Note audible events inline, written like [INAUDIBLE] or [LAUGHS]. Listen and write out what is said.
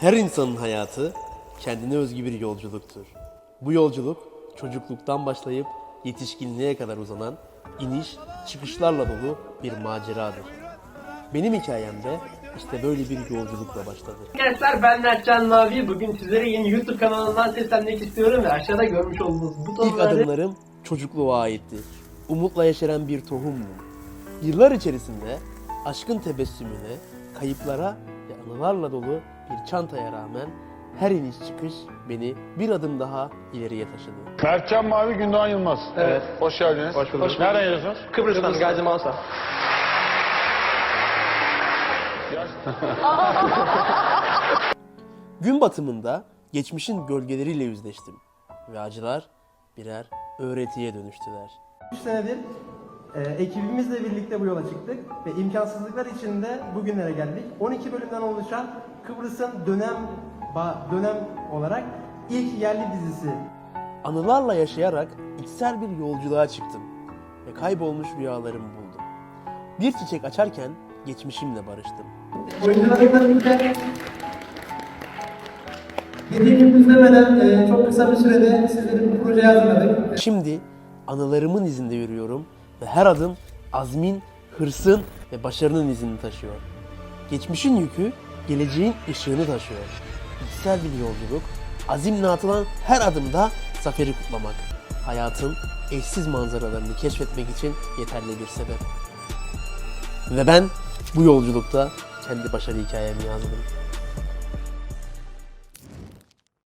Her insanın hayatı kendine özgü bir yolculuktur. Bu yolculuk çocukluktan başlayıp yetişkinliğe kadar uzanan iniş, çıkışlarla dolu bir maceradır. Benim hikayemde işte böyle bir yolculukla başladı. Arkadaşlar ben Mertcan Mavi. Bugün sizlere yeni YouTube kanalından seslenmek istiyorum ve aşağıda görmüş olduğunuz İlk butonları adımlarım çocukluğa aitti. Umutla yeşeren bir tohumdum. Yıllar içerisinde aşkın tebessümüne, kayıplara ve anılarla dolu bir çantaya rağmen her iniş çıkış beni bir adım daha ileriye taşıdı. Mertcan Mavi Gündoğan Yılmaz. Evet. Hoş geldiniz. Hoş bulduk. Nereden geliyorsunuz? Kıbrıs'tan Gazi Mansa. [LAUGHS] Gün batımında geçmişin gölgeleriyle yüzleştim ve acılar birer öğretiye dönüştüler. 3 senedir e, ekibimizle birlikte bu yola çıktık ve imkansızlıklar içinde bugünlere geldik. 12 bölümden oluşan Kıbrıs'ın dönem dönem olarak ilk yerli dizisi. Anılarla yaşayarak içsel bir yolculuğa çıktım ve kaybolmuş rüyalarımı buldum. Bir çiçek açarken geçmişimle barıştım. Oyuncularımla birlikte dediğim izlemeden e, çok kısa bir sürede sizlere bu projeyi hazırladık. Şimdi anılarımın izinde yürüyorum ve her adım azmin, hırsın ve başarının izini taşıyor. Geçmişin yükü geleceğin ışığını taşıyor. İçsel bir yolculuk, azimle atılan her adımda zaferi kutlamak. Hayatın eşsiz manzaralarını keşfetmek için yeterli bir sebep. Ve ben bu yolculukta kendi başarı hikayemi yazdım.